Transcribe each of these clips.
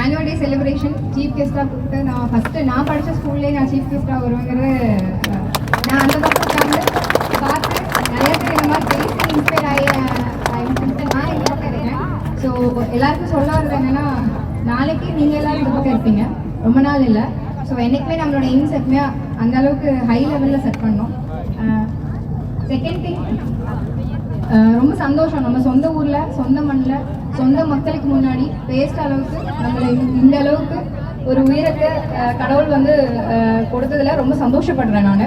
Annual day celebration chief கெஸ்ட்டாக கூப்பிட்டு நான் ஃபஸ்ட்டு நான் படித்த ஸ்கூல்லேயே நான் சீஃப் கெஸ்ட்டாக வருவேங்கிறது நான் அந்த பக்கம் உட்காந்து பார்த்து நிறைய பேர் இந்த மாதிரி பேசி இன்ஸ்பயர் ஆகி நான் இல்லாமல் ஸோ எல்லாருக்கும் சொல்ல வர்றது என்னென்னா நாளைக்கு நீங்கள் எல்லாரும் இந்த பக்கம் இருப்பீங்க. ரொம்ப நாள் இல்லை. ஸோ என்றைக்குமே நம்மளோட எய்ம்ஸ் எப்பவுமே அந்த அளவுக்கு ஹை லெவலில் செட் பண்ணோம் செகண்ட் திங் ரொம்ப சந்தோஷம். நம்ம சொந்த ஊரில் சொந்த மண்ணில் சொந்த மக்களுக்கு முன்னாடி பேசுற அளவுக்கு நம்மளை இந்த- அளவுக்கு ஒரு உயிரத்தை கடவுள் வந்து கொடுத்ததில் கொடுத்ததுல ரொம்ப சந்தோஷப்படுறேன் நான்.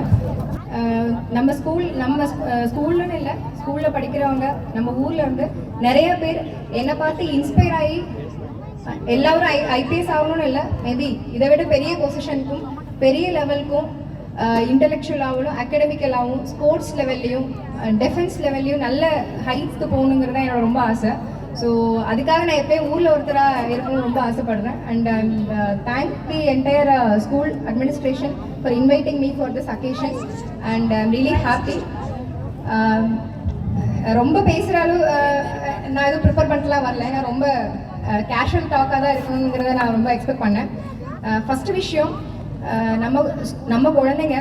நம்ம ஸ்கூல் நம்ம ஸ்கூல்னு இல்லை ஸ்கூல்ல படிக்கிறவங்க நம்ம ஊர்ல இருந்து நிறைய பேர் என்னை பார்த்து இன்ஸ்பயர் ஆகி எல்லாரும் ஐ ஐபிஎஸ் ஆகணும்னு இல்லை மேபி இதை விட பெரிய பொசிஷனுக்கும் பெரிய லெவலுக்கும் இன்டெலெக்சுவலாகவும் அகடமிக்கலாகவும் ஸ்போர்ட்ஸ் லெவல்லையும் டிஃபென்ஸ் லெவல்லையும் நல்ல ஹைட்ஸ்க்கு போகணுங்கிறது தான் என்னோட ரொம்ப ஆசை. ஸோ அதுக்காக நான் எப்பயும் ஊரில் ஒருத்தராக இருக்கணும்னு ரொம்ப ஆசைப்படுறேன். And thank the entire school administration for inviting me for this occasion and I'm really happy ரொம்ப பேசுகிற அளவு uh, நான் எதுவும் ப்ரிப்பேர் பண்ணிட்டுலாம் வரல. நான் ரொம்ப uh, கேஷுவல் டாக்காக தான் இருக்கணுங்கிறத நான் ரொம்ப எக்ஸ்பெக்ட் பண்ணேன். Uh, ஃபஸ்ட்டு விஷயம் நம்ம நம்ம குழந்தைங்க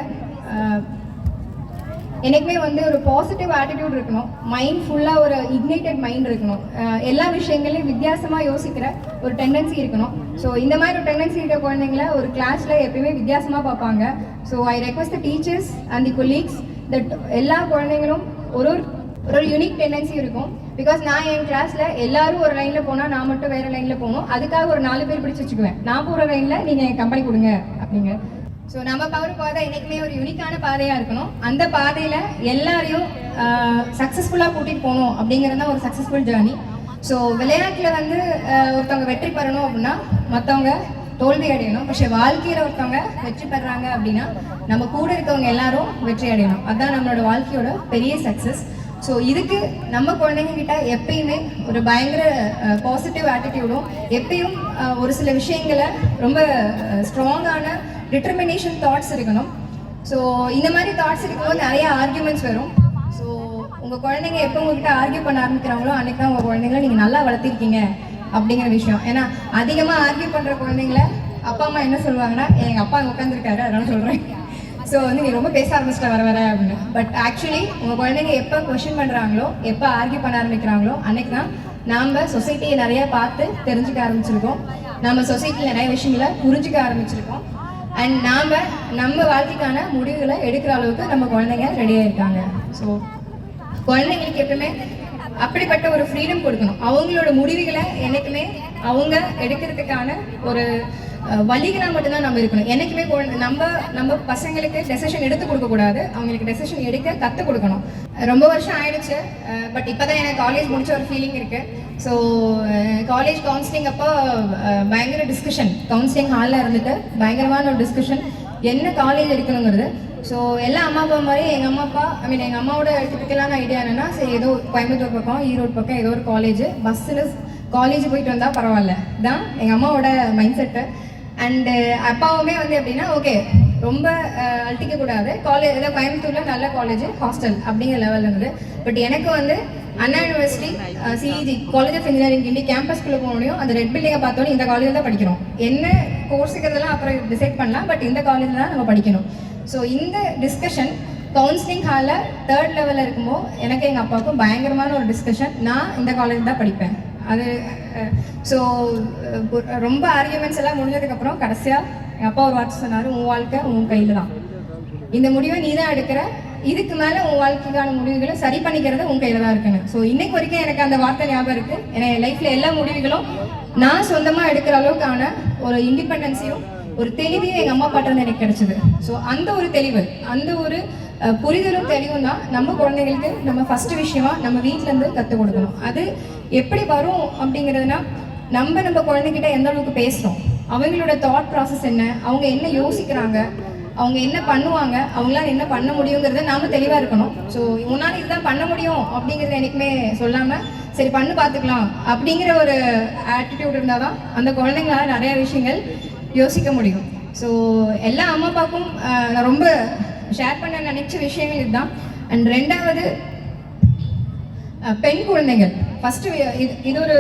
எனக்குமே வந்து ஒரு பாசிட்டிவ் ஆட்டிடியூட் இருக்கணும். மைண்ட் ஃபுல்லாக ஒரு இக்னைட்டட் மைண்ட் இருக்கணும். எல்லா விஷயங்களையும் வித்தியாசமாக யோசிக்கிற ஒரு டெண்டன்சி இருக்கணும். ஸோ இந்த மாதிரி ஒரு டெண்டன்சி இருக்க குழந்தைங்கள ஒரு கிளாஸில் எப்பயுமே வித்தியாசமாக பார்ப்பாங்க. So I request the teachers and the colleagues that எல்லா குழந்தைங்களும் ஒரு ஒரு ஒரு யூனிக் டெண்டன்சி இருக்கும். பிகாஸ் நான் என் கிளாஸில் எல்லாரும் ஒரு லைனில் போனால் நான் மட்டும் வேறு லைனில் போகணும். அதுக்காக ஒரு நாலு பேர் பிடிச்சி வச்சுக்குவேன். நான் போகிற லைனில் நீங்கள் என் கம்பெனி கொடுங்க அப்படிங்க. ஸோ நம்ம பவர் பாதை என்றைக்குமே ஒரு யூனிக்கான பாதையாக இருக்கணும் அந்த பாதையில் எல்லாரையும் சக்ஸஸ்ஃபுல்லாக கூட்டிகிட்டு போகணும் அப்படிங்கிறது தான் ஒரு சக்ஸஸ்ஃபுல் ஜேர்னி ஸோ விளையாட்டில் வந்து ஆஹ், ஒருத்தவங்க வெற்றி பெறணும் அப்படின்னா மற்றவங்க தோல்வி அடையணும் പക്ഷേ வாழ்க்கையில் ஒருத்தவங்க வெற்றி பெறாங்க அப்படின்னா நம்ம கூட இருக்கவங்க எல்லாரும் வெற்றி அடையணும் அதுதான் நம்மளோட வாழ்க்கையோட பெரிய சக்ஸஸ் ஸோ இதுக்கு நம்ம குழந்தைங்க கிட்ட எப்பயுமே ஒரு பயங்கர பாசிட்டிவ் ஆட்டிடியூடும் எப்பயும் அஹ், ஒரு சில விஷயங்களை ரொம்ப ஸ்ட்ராங்கான டிட்டர்மினேஷன் தாட்ஸ் இருக்கணும். ஸோ இந்த மாதிரி தாட்ஸ் இருக்கும்போது நிறைய ஆர்கியூமெண்ட்ஸ் வரும். ஸோ உங்கள் குழந்தைங்க எப்போ உங்ககிட்ட ஆர்கியூ பண்ண ஆரம்பிக்கிறாங்களோ அன்றைக்கி தான் உங்கள் குழந்தைங்கள நீங்கள் நல்லா வளர்த்திருக்கீங்க அப்படிங்கிற விஷயம். ஏன்னா அதிகமாக ஆர்கியூ பண்ணுற குழந்தைங்கள அப்பா அம்மா என்ன சொல்லுவாங்கன்னா எங்கள் அப்பா அங்கே உட்காந்துருக்காரு அதனால சொல்கிறேன் ஸோ வந்து நீ ரொம்ப பேச ஆரம்பிச்சிட்ட வர வர அப்படின்னு. பட் ஆக்சுவலி உங்கள் குழந்தைங்க எப்போ கொஷின் பண்ணுறாங்களோ எப்போ ஆர்கியூ பண்ண ஆரம்பிக்கிறாங்களோ அன்னைக்கு தான் நாம் சொசைட்டியை நிறையா பார்த்து தெரிஞ்சுக்க ஆரம்பிச்சிருக்கோம். நம்ம சொசைட்டியில் நிறைய விஷயங்களை புரிஞ்சுக்க ஆரம்பிச்சிருக்கோம். அண்ட் நாம் நம்ம வாழ்க்கைக்கான முடிவுகளை எடுக்கிற அளவுக்கு நம்ம குழந்தைங்க ரெடியாக இருக்காங்க ஸோ குழந்தைங்களுக்கு எப்பவுமே அப்படிப்பட்ட ஒரு ஃப்ரீடம் கொடுக்கணும். அவங்களோட முடிவுகளை என்னைக்குமே அவங்க எடுக்கிறதுக்கான ஒரு அஹ், மட்டும்தான் நம்ம இருக்கணும். என்னைக்குமே குழந்தை- நம்ம நம்ம பசங்களுக்கு டெசிஷன் எடுத்து கொடுக்கக்கூடாது அவங்களுக்கு டெசிஷன் எடுக்க கற்றுக் கொடுக்கணும். ரொம்ப வருஷம் ஆயிடுச்சு. பட் இப்போ தான் எனக்கு காலேஜ் முடிச்ச ஒரு ஃபீலிங் இருக்கு. ஸோ காலேஜ் கவுன்சிலிங் அப்போ பயங்கர டிஸ்கஷன் கவுன்சிலிங் ஹாலில் இருந்துட்டு பயங்கரமான ஒரு டிஸ்கஷன் என்ன காலேஜ் எடுக்கணுங்கிறது. ஸோ எல்லா அம்மா அப்பா மாதிரி எங்கள் அம்மா அப்பா ஐ மீன் எங்கள் அம்மாவோட டிப்பிக்கலான ஐடியா என்னென்னா சரி ஏதோ கோயம்புத்தூர் பக்கம் ஈரோடு பக்கம் ஏதோ ஒரு காலேஜ் பஸ்ஸில் காலேஜ் போயிட்டு வந்தால் பரவாயில்ல. தான் எங்கள் அம்மாவோட மைண்ட் செட்டு அண்டு uh, அப்பாவுமே வந்து எப்படின்னா ஓகே ரொம்ப uh, அழட்டிக்க கூடாது காலேஜ் ஏதாவது கோயம்புத்தூரில் நல்ல காலேஜ் ஹாஸ்டல் அப்படிங்கிற லெவலில் இருந்தது. பட் எனக்கு வந்து Anna university CEG college of engineering Guindy கேம்பஸ்க்குள்ளே போக அந்த ரெட் பில்டிங்கை பார்த்தோன்னே இந்த காலேஜில் தான் படிக்கிறோம். என்ன கோர்ஸுங்கிறதெல்லாம் அப்புறம் டிசைட் பண்ணலாம் பட் இந்த காலேஜில் தான் நம்ம படிக்கணும். ஸோ இந்த டிஸ்கஷன் கவுன்சிலிங் ஹாலில் தேர்ட் லெவலில் இருக்கும்போது எனக்கு எங்கள் அப்பாவுக்கும் பயங்கரமான ஒரு டிஸ்கஷன் நான் இந்த காலேஜ் தான் படிப்பேன். அது ஸோ ரொம்ப ஆர்கியூமெண்ட்ஸ் எல்லாம் முடிஞ்சதுக்கப்புறம் கடைசியாக எங்கள் அப்பா ஒரு வார்த்தை சொன்னார் உன் வாழ்க்கை உன் கையில் தான். இந்த முடிவை நீ தான் எடுக்கிற. இதுக்கு மேலே உன் வாழ்க்கைக்கான முடிவுகளை சரி பண்ணிக்கிறது உன் கையில் தான் இருக்குன்னு ஸோ இன்னைக்கு வரைக்கும் எனக்கு அந்த வார்த்தை ஞாபகம் இருக்குது ஏன்னா என் லைஃப்பில் எல்லா முடிவுகளும் நான் சொந்தமாக எடுக்கிற அளவுக்கான ஒரு இண்டிபெண்டன்ஸையும் ஒரு தெளிவையும் எங்கள் அம்மா அப்பாட்ட எனக்கு கிடைச்சது. ஸோ அந்த ஒரு தெளிவு அந்த ஒரு புரிதலும் தெளிவும் தான் நம்ம குழந்தைங்களுக்கு நம்ம ஃபஸ்ட்டு விஷயமா நம்ம வீட்டிலேருந்து கற்றுக் கொடுக்கணும். அது எப்படி வரும் அப்படிங்கிறதுனா நம்ம நம்ம குழந்தைகிட்ட எந்த அளவுக்கு பேசுகிறோம் அவங்களோட தாட் ப்ராசஸ் என்ன? அவங்க என்ன யோசிக்கிறாங்க? அவங்க என்ன பண்ணுவாங்க? அவங்களால என்ன பண்ண முடியுங்கிறத நாம தெளிவாக இருக்கணும். ஸோ உன்னால் இதுதான் பண்ண முடியும் அப்படிங்கிறத எனக்குமே சொல்லாமல் சரி பண்ணு பார்த்துக்கலாம் அப்படிங்கிற ஒரு ஆட்டிடியூட் இருந்தால் தான் அந்த குழந்தைங்களால நிறைய விஷயங்கள் யோசிக்க முடியும். ஸோ எல்லா அம்மா அப்பாவுக்கும் நான் ரொம்ப ஷேர் பண்ண நினைச்ச விஷயங்கள் இதுதான். அண்ட் ரெண்டாவது பெண் குழந்தைகள். ஃபஸ்ட்டு இது இது ஒரு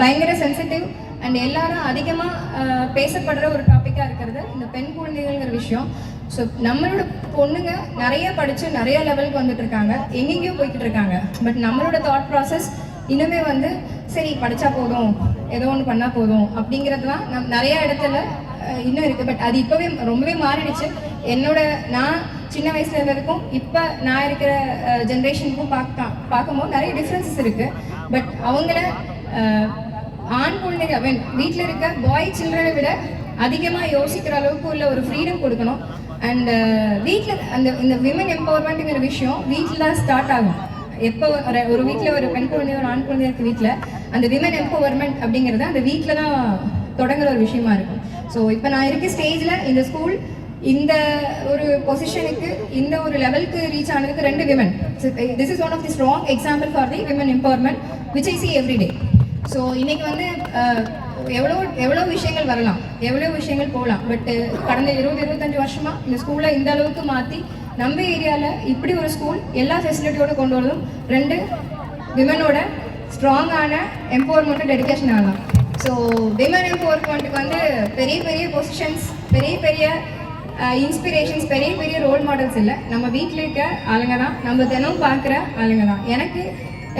பயங்கர சென்சிட்டிவ் அண்ட் எல்லாரும் அதிகமாக பேசப்படுற ஒரு டாப்பிக்காக இருக்கிறது இந்த பெண் குழந்தைகள்ங்கிற விஷயம். ஸோ நம்மளோட பொண்ணுங்க நிறைய படித்து நிறைய லெவலுக்கு வந்துட்டு இருக்காங்க. எங்கெங்கேயோ போய்கிட்டு இருக்காங்க. பட் நம்மளோட தாட் ப்ராசஸ் இன்னுமே வந்து சரி படித்தா போதும். ஏதோ ஒன்று பண்ணால் போதும். அப்படிங்கிறதுலாம் நம் நிறைய இடத்துல இன்னும் இருக்குது பட் அது இப்போவே ரொம்பவே மாறிடுச்சு. என்னோட நான் சின்ன வயசுல இருந்ததுக்கும் இப்போ நான் இருக்கிற ஜென்ரேஷனுக்கும் பார்க்க பார்க்கும்போது நிறைய டிஃப்ரென்சஸ் இருக்குது பட் அவங்கள ஆண் குழந்தைங்க வென் வீட்டில் இருக்க பாய் சில்ட்ரனை விட அதிகமாக யோசிக்கிற அளவுக்கு உள்ள ஒரு ஃப்ரீடம் கொடுக்கணும். அண்ட் வீட்டில் அந்த இந்த விமன் எம்பவர்மெண்ட்டுங்கிற விஷயம் வீட்டில் தான் ஸ்டார்ட் ஆகும். எப்போ ஒரு ஒரு வீட்டில் ஒரு பெண் குழந்தை ஒரு ஆண் குழந்தை இருக்க வீட்டில் அந்த விமன் எம்பவர்மெண்ட் அப்படிங்கிறது அந்த வீட்டில் தான் தொடங்குற ஒரு விஷயமா இருக்கும். ஸோ இப்போ நான் இருக்க ஸ்டேஜில் இந்த ஸ்கூல் இந்த ஒரு பொசிஷனுக்கு இந்த ஒரு லெவலுக்கு ரீச் ஆனதுக்கு ரெண்டு women this is one of the strong example for the women empowerment which I see everyday so இன்னைக்கு வந்து eh, எவ்வளோ எவ்வளோ விஷயங்கள் வரலாம் எவ்வளோ விஷயங்கள் போகலாம் பட் eh, கடந்த இருபது இருபத்தஞ்சு வருஷமா இந்த ஸ்கூலை இந்த அளவுக்கு மாற்றி நம்ம ஏரியாவில் இப்படி ஒரு ஸ்கூல் எல்லா ஃபெசிலிட்டியோட கொண்டு வரதும் ரெண்டு விமனோட ஸ்ட்ராங்கான எம்பவர்மெண்ட் டெடிகேஷன் ஆகலாம். ஸோ விமன் எம்பவர்மெண்ட்டுக்கு வந்து பெரிய பெரிய பொசிஷன்ஸ் பெரிய பெரிய இன்ஸ்பிரேஷன்ஸ் பெரிய பெரிய ரோல் மாடல்ஸ் இல்லை. நம்ம வீட்டில் இருக்க ஆளுங்க தான். நம்ம தினம் பார்க்குற ஆளுங்க தான். எனக்கு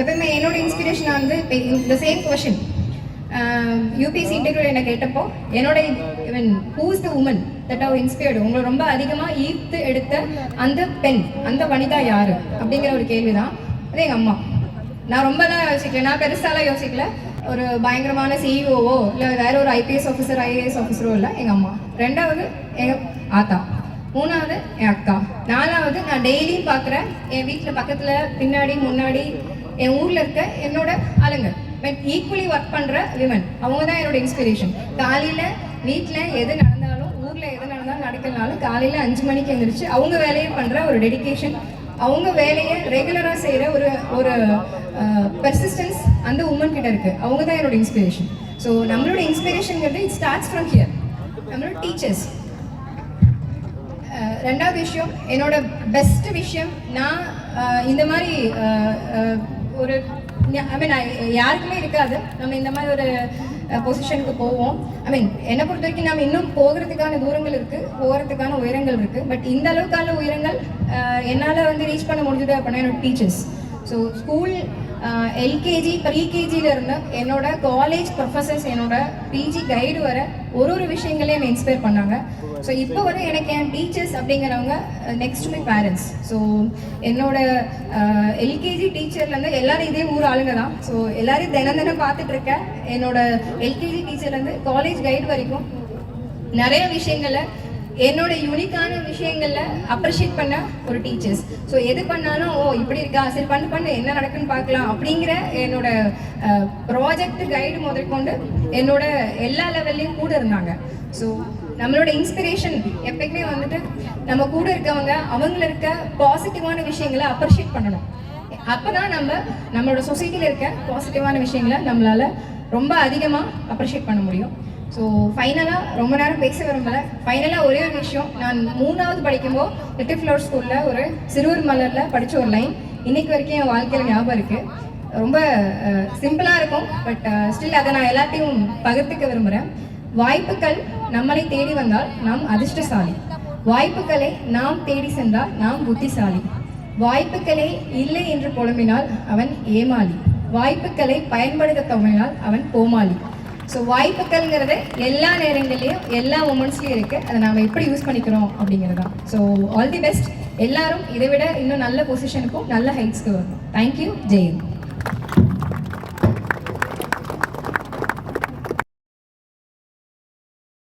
எப்பயுமே என்னோட இன்ஸ்பிரேஷன் வந்து இந்த சேம் கொஷின் யூபிஎஸ்சி இன்டர்வியூ என்ன கேட்டப்போ என்னோட இவன் who's the woman that have inspired உங்களை ரொம்ப அதிகமாக ஈர்த்து எடுத்த அந்த பெண் அந்த வனிதா யாரு? அப்படிங்கிற ஒரு கேள்வி தான் அது எங்கள் அம்மா. நான் ரொம்பலாம் யோசிக்கல. நான் பெருசாலாம் யோசிக்கல. ஒரு பயங்கரமான சிஇஓவோ இல்லை வேற ஒரு ஐபிஎஸ் ஆஃபீஸர் ஐஏஎஸ் ஆஃபீஸரோ இல்லை எங்கள் அம்மா. ரெண்டாவது எங்கள் ஆத்தா மூணாவது என் அக்கா. நாலாவது நான் டெய்லியும் பார்க்குறேன் என் வீட்டில் பக்கத்தில் பின்னாடி முன்னாடி என் ஊரில் இருக்க என்னோட ஆளுங்க. பட் ஈக்குவலி ஒர்க் பண்ணுற விமன் அவங்க தான் என்னோட இன்ஸ்பிரேஷன் காலையில் வீட்டில் எது நடந்தாலும் ஊரில் எது நடந்தாலும் நடக்கலனாலும் காலையில் அஞ்சு மணிக்கு எழுந்திரிச்சு அவங்க வேலையை பண்ணுற ஒரு டெடிகேஷன் அவங்க வேலையை ரெகுலராக செய்கிற ஒரு ஒரு பெர்சிஸ்டன்ஸ் அந்த உமன் கிட்ட இருக்கு. அவங்க தான் என்னோட இன்ஸ்பிரேஷன் ஸோ நம்மளோட இன்ஸ்பிரேஷன்ங்கிறது இட் ஸ்டார்ட்ஸ் ஃப்ரம் ஹியர் நம்மளோட டீச்சர்ஸ் ரெண்டாவது விஷயம் என்னோட பெஸ்ட் விஷயம் நான் இந்த மாதிரி ஒரு ஐ மீன் யாருக்குமே இருக்காது. நம்ம இந்த மாதிரி ஒரு பொசிஷனுக்கு போவோம். ஐ மீன் என்னை பொறுத்த வரைக்கும் நம்ம இன்னும் போகிறதுக்கான தூரங்கள் இருக்குது போகிறதுக்கான உயரங்கள் இருக்குது பட் இந்த அளவுக்கான உயரங்கள் என்னால் வந்து ரீச் பண்ண முடிஞ்சது அப்படின்னா என்னோட டீச்சர்ஸ் ஸோ ஸ்கூல் எல்கேஜி ப்ரீகேஜியில் இருந்து என்னோட காலேஜ் ப்ரொஃபஸர்ஸ் என்னோட பிஜி கைடு வர ஒரு ஒரு விஷயங்களையும் என்னை இன்ஸ்பயர் பண்ணாங்க. ஸோ இப்போ வரை எனக்கு என் டீச்சர்ஸ் அப்படிங்கிறவங்க நெக்ஸ்ட் மை பேரண்ட்ஸ் ஸோ என்னோட எல்கேஜி டீச்சர்லேருந்து எல்லாரும் இதே ஊர் ஆளுங்க தான். ஸோ எல்லாரையும் தினம் தினம் பார்த்துட்டு இருக்கேன். என்னோட எல்கேஜி டீச்சர்லேருந்து காலேஜ் கைடு வரைக்கும் நிறைய விஷயங்களை என்னோட யூனிக்கான விஷயங்கள்ல அப்ரிஷியேட் பண்ண ஒரு டீச்சர்ஸ் ஸோ எது பண்ணாலும் ஓ இப்படி இருக்கா? சரி பண்ணு பண்ணு என்ன நடக்குன்னு பார்க்கலாம். அப்படிங்கிற என்னோட ப்ராஜெக்ட் கைடு முதற்கொண்டு என்னோட எல்லா லெவல்லையும் கூட இருந்தாங்க. ஸோ நம்மளோட இன்ஸ்பிரேஷன் எப்பயுமே வந்துட்டு நம்ம கூட இருக்கவங்க அவங்கள இருக்க பாசிட்டிவான விஷயங்களை அப்ரிஷியேட் பண்ணணும். அப்பதான் நம்ம நம்மளோட சொசைட்டியில் இருக்க பாசிட்டிவான விஷயங்களை நம்மளால ரொம்ப அதிகமாக அப்ரிஷியேட் பண்ண முடியும். ஸோ ஃபைனலாக ரொம்ப நேரம் பேச விரும்பல. ஃபைனலாக ஒரே ஒரு விஷயம். நான் மூணாவது படிக்கும்போது லிட்டில் ஃப்ளவர் ஸ்கூலில் ஒரு சிறுவர் மலரில் படித்த ஒரு லைன் இன்னைக்கு வரைக்கும் என் வாழ்க்கையில் ஞாபகம் இருக்குது ரொம்ப சிம்பிளாக இருக்கும் பட் ஸ்டில் அதை நான் எல்லாத்தையும் பகிர்ந்துக்க விரும்புகிறேன் வாய்ப்புகள் நம்மளை தேடி வந்தால் நாம் அதிர்ஷ்டசாலி. வாய்ப்புகளை நாம் தேடி சென்றால் நாம் புத்திசாலி. வாய்ப்புகளே இல்லை என்று புலம்பினால் அவன் ஏமாளி வாய்ப்புகளை பயன்படுத்த துவங்கினால் அவன் கோமாளி. ஸோ வாய்ப்புகள்ங்கிறது எல்லா நேரங்கள்லையும் எல்லா மூமெண்ட்ஸ்லையும் இருக்குது அதை நாம் எப்படி யூஸ் பண்ணிக்கிறோம் அப்படிங்கிறது தான் ஸோ ஆல் தி பெஸ்ட் எல்லாரும் இதை விட இன்னும் நல்ல பொசிஷனுக்கும் நல்ல ஹைட்ஸ்க்கு வரும் தேங்க்யூ ஜெயின்